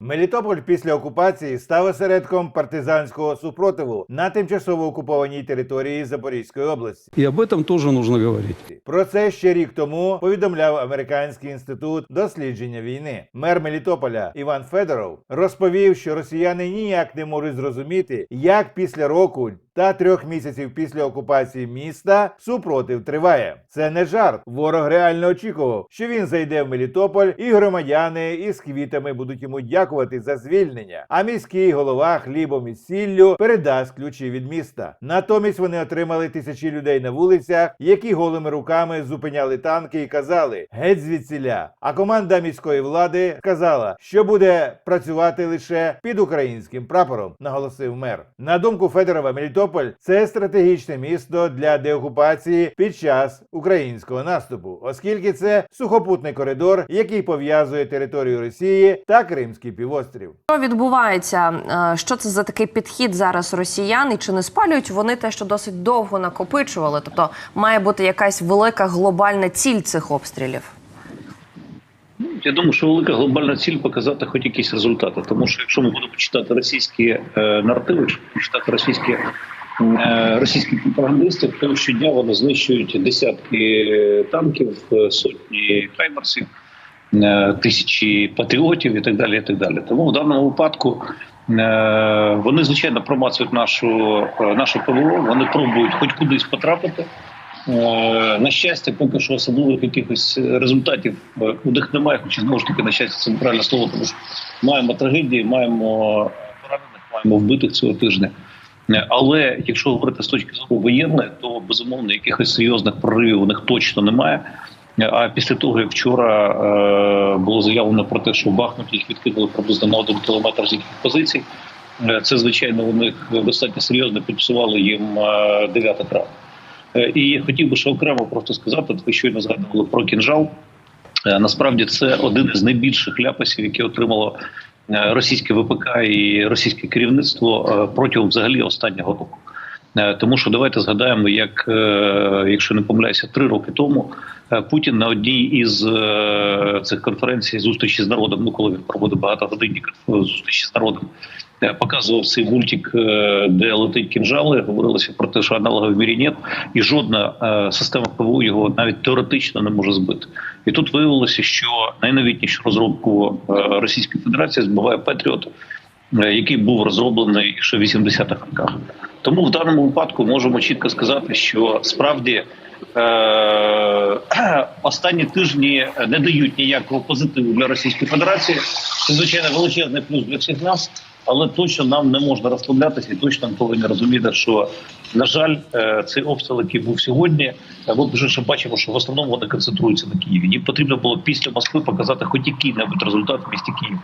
Мелітополь після окупації став осередком партизанського супротиву на тимчасово окупованій території Запорізької області. І об этом теж нужно говорити. Про це ще рік тому повідомляв Американський інститут дослідження війни. Мер Мелітополя Іван Федоров розповів, що росіяни ніяк не можуть зрозуміти, як після року та трьох місяців після окупації міста супротив триває. Це не жарт. Ворог реально очікував, що він зайде в Мелітополь, і громадяни із квітами будуть йому дякувати за звільнення. А міський голова хлібом і сіллю передасть ключі від міста. Натомість вони отримали тисячі людей на вулицях, які голими руками зупиняли танки і казали геть звідсіля. А команда міської влади сказала, що буде працювати лише під українським прапором, наголосив мер. На думку Федорова, Мелітополь це стратегічне місто для деокупації під час українського наступу, оскільки це сухопутний коридор, який пов'язує територію Росії та Кримський півострів. Що відбувається? Е, Що це за такий підхід зараз росіян? І чи не спалюють вони те, що досить довго накопичували? Тобто має бути якась велика глобальна ціль цих обстрілів? Я думаю, що велика глобальна ціль показати хоч якісь результати. Тому що якщо ми будемо читати російські е, наративи, читати російські е, російських пропагандистів, то щодня вони знищують десятки танків, е, сотні хаймерсів, е, тисячі патріотів і так далі. І так далі. Тому в даному випадку. е, Вони звичайно промацують нашу е, нашу ПВО. Вони пробують хоч кудись потрапити. Е, На щастя, поки що особливих якихось результатів е, у них немає, хоча знову ж таки на щастя це неправильне слово, тому що маємо трагедії, маємо поранених, маємо вбитих цього тижня. Але якщо говорити з точки зору воєнної, то безумовно якихось серйозних проривів у них точно немає. А після того, як вчора е, було заявлено про те, що в Бахмуті їх відкинули приблизно на один кілометр з їхніх позицій, е, це звичайно у них достатньо серйозно підпсували їм е, дев'ята травма. Е, І хотів би ще окремо просто сказати, ви щойно згадували про кінжал. Насправді це один із найбільших ляпасів, які отримало російське ВПК і російське керівництво е, протягом взагалі останнього року. Е, Тому що давайте згадаємо, як е, якщо не помиляюся, три роки тому е, Путін на одній із е, цих конференцій зустрічі з народом, ну коли він проводив багатогодинні конф- зустрічі з народом, е, показував цей мультик, е, де летить кінжали. Говорилося про те, що аналогів в мірі нет, і жодна е, система ПВО його навіть теоретично не може збити. І тут виявилося, що найновітнішу розробку е, Російської Федерації збиває Петріот, е, який був розроблений ще в 80-х роках. Тому в даному випадку можемо чітко сказати, що справді е- останні тижні не дають ніякого позитиву для Російської Федерації. Це звичайно величезний плюс для всіх нас, але точно нам не можна розслаблятися і точно повинні розуміти, що на жаль, е, цей обстріл, який був сьогодні, е, ми вже ще бачимо, що в основному вони концентруються на Києві. Їм потрібно було після Москви показати хоч який-небудь результат в місті Київ.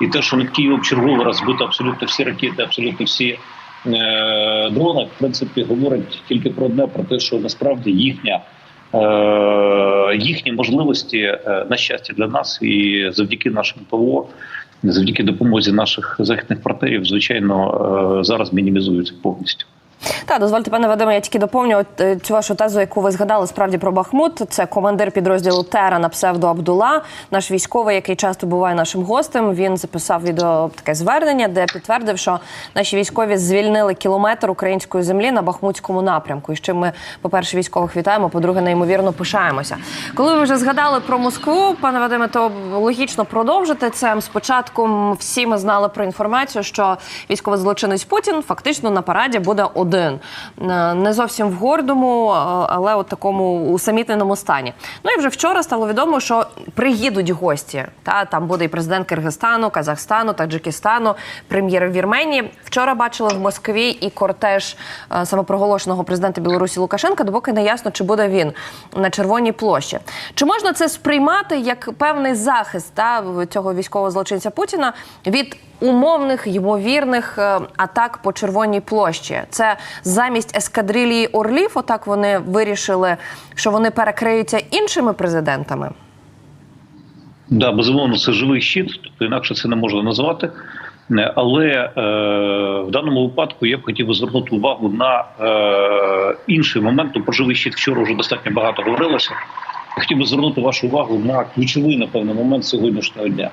І те, що над Києвом черговий раз збито абсолютно всі ракети, абсолютно всі е, дрони, в принципі, говорить тільки про одне: про те, що насправді їхня. е, Їхні можливості на щастя для нас і завдяки нашому ПВО, завдяки допомозі наших західних партнерів, звичайно, е, зараз мінімізуються повністю. Так, дозвольте, пане Вадиме, я тільки доповню от, е, цю вашу тезу, яку ви згадали справді про Бахмут. Це командир підрозділу Тера на псевдо Абдула, наш військовий, який часто буває нашим гостем. Він записав відео таке звернення, де підтвердив, що наші військові звільнили кілометр української землі на Бахмутському напрямку. І з чим ми, по-перше, військових вітаємо, по-друге, неймовірно пишаємося. Коли ви вже згадали про Москву, пане Вадиме, то логічно продовжити це. Спочатку всі ми знали про інформацію, що військовий злочинець Путін фактично на параді буде один, Е, не зовсім в гордому, е, але от такому усамітненому стані. Ну і вже вчора стало відомо, що приїдуть гості. Та там буде і президент Киргизстану, Казахстану, Таджикистану, прем'єр Вірменії. Вчора бачили в Москві і кортеж е, самопроголошеного президента Білорусі Лукашенка, допоки не ясно, чи буде він на Червоній площі. Чи можна це сприймати як певний захист та цього військового злочинця Путіна від умовних ймовірних атак по Червоній площі? Це замість ескадрилії орлів, отак вони вирішили, що вони перекриються іншими президентами. Да, безумовно, це живий щит, тобто інакше це не можна назвати. Е, Але е, в даному випадку я б хотів би звернути увагу на е, інший момент. Про живий щит вчора вже достатньо багато говорилося. Хотів би звернути вашу увагу на ключовий, напевно, момент сьогоднішнього дня.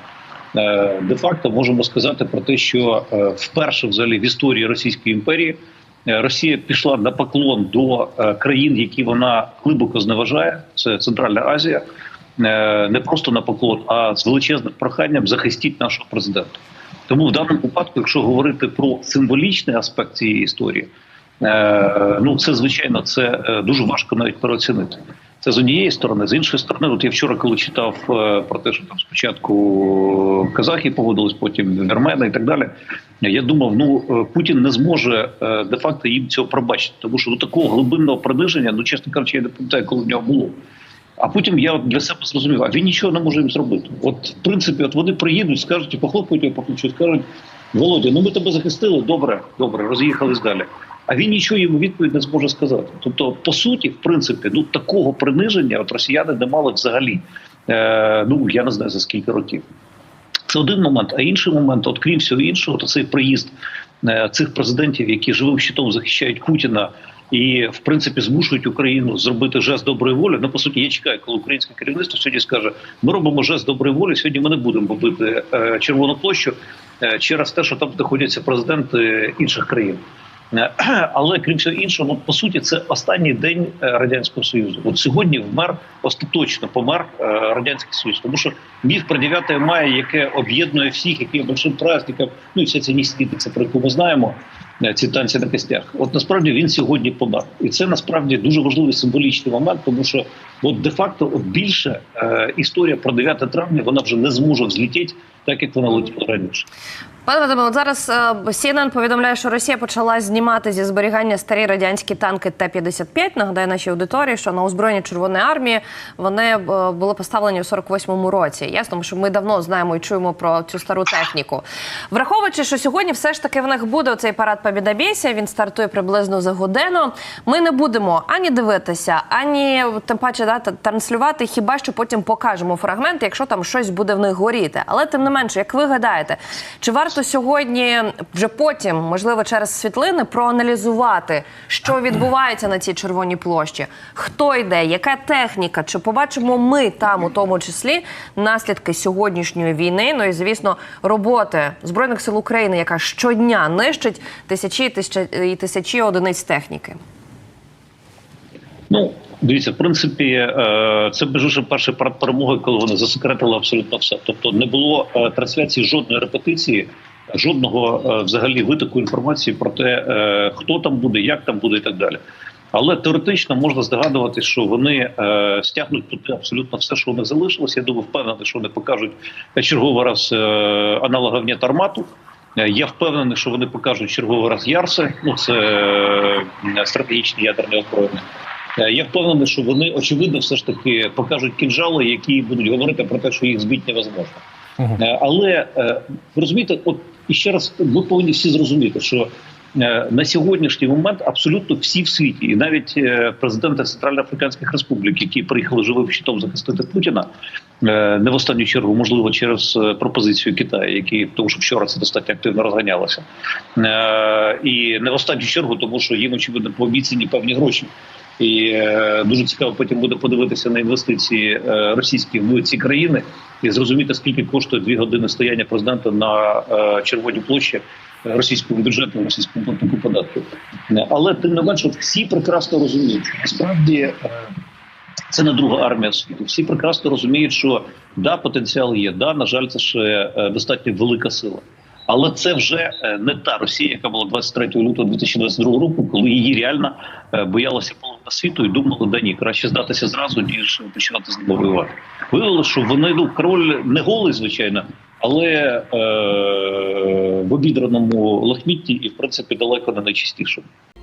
е, де-факто можемо сказати про те, що е, вперше взагалі в історії Російської імперії Росія пішла на поклон до е, країн, які вона глибоко зневажає. Це Центральна Азія, е, не просто на поклон, а з величезним проханням захистіть нашого президента. Тому в даному випадку, якщо говорити про символічний аспект цієї історії, е, ну це звичайно це е, дуже важко навіть переоцінити. Це з однієї сторони, з іншої сторони, от я вчора, коли читав е, про те, що там спочатку казахи погодились, потім вірмени і так далі. Я думав, ну е, Путін не зможе е, де-факто їм цього пробачити, тому що до такого глибинного приниження, ну чесно кажучи, я не пам'ятаю, коли в нього було. А потім я для себе зрозумів, а він нічого не може їм зробити. От в принципі, от вони приїдуть, скажуть, і похлопають його по плечу, скажуть: Володя, ну ми тебе захистили, добре, добре, роз'їхались далі. А він нічого йому відповідь не зможе сказати. Тобто, по суті, в принципі, ну такого приниження от росіяни не мали взагалі. Е, ну я не знаю за скільки років. Це один момент. А інший момент, от крім всього іншого, то цей приїзд е, цих президентів, які живим щитом захищають Путіна і в принципі змушують Україну зробити жест доброї волі. Ну по суті, я чекаю, коли українське керівництво сьогодні скаже: ми робимо жест доброї волі. Сьогодні ми не будемо бити е, червону площу е, через те, що там знаходяться президенти інших країн. Е, Але крім всього іншого, ну по суті, це останній день е, радянського союзу. От сьогодні вмер остаточно помер е, радянський союз, тому що міф про 9 мая, яке об'єднує всіх, яке є большим праздником, ну і вся ця містиця, про яку ми знаємо. Ці танці на костях, от насправді він сьогодні помер, і це насправді дуже важливий символічний момент, тому що от де-факто більше е, історія про 9 травня вона вже не зможе взлітіти, так як вона летіла раніше. Пане Вадиме, зараз е, CNN повідомляє, що Росія почала знімати зі зберігання старі радянські танки Т-55. Нагадаю нашій аудиторії, що на озброєння Червоної армії вони е, були поставлені у 48-му році. Ясно, що ми давно знаємо і чуємо про цю стару техніку. Враховуючи, що сьогодні все ж таки в них буде цей парад Побєдобєсія, він стартує приблизно за годину. Ми не будемо ані дивитися, ані тим паче да, транслювати, хіба що потім покажемо фрагмент, якщо там щось буде в них горіти. Але тим не менше, як ви гадаєте, чи варто сьогодні вже потім, можливо, через світлини, проаналізувати, що відбувається на цій червоній площі, хто йде, яка техніка, чи побачимо ми там, у тому числі, наслідки сьогоднішньої війни? Ну і звісно, роботи збройних сил України, яка щодня нищить тисячі тисячі, і тисячі одиниць техніки. Ну, дивіться, в принципі, е, це іншим перший парад перемоги, коли вони засекретили абсолютно все. Тобто не було е, трансляції жодної репетиції, жодного е, взагалі витоку інформації про те, хто там буде, як там буде і так далі. Але теоретично можна здогадувати, що вони е, стягнуть туди абсолютно все, що у них залишилось. Я думаю, впевнений, що вони покажуть черговий раз е, аналоговня Тармату. Е, Я впевнений, що вони покажуть черговий раз Ярси. Ну це е, стратегічні ядерні озброєння. Е, Я впевнений, що вони очевидно все ж таки покажуть кінжали, які будуть говорити про те, що їх збити невозможно. Е, Але е, розумієте, от і ще раз ми повинні всі зрозуміти, що на сьогоднішній момент абсолютно всі в світі, і навіть президенти Центральноафриканських республік, які приїхали живим щитом захистити Путіна, не в останню чергу, можливо, через пропозицію Китаю, які тому що вчора це достатньо активно розганялося, і не в останню чергу, тому що їм очевидно пообіцяні певні гроші. І е, дуже цікаво потім буде подивитися на інвестиції е, російські в ці країни і зрозуміти, скільки коштує дві години стояння президента на е, червоній площі російського бюджету, російському платнику податків. Е, Але тим не менше, всі прекрасно розуміють, що насправді це не друга армія світу. Всі прекрасно розуміють, що да, потенціал є, да, на жаль, це ще достатньо велика сила. Але це вже е, не та Росія, яка була 23 лютого 2022 року, коли її реально е, боялася половина світу і думали, да ні, краще здатися зразу, ніж починати з ними воювати. Виявилося, що вони ну король не голий, звичайно, але е, в обідраному лахмітті і в принципі далеко не найчистішому.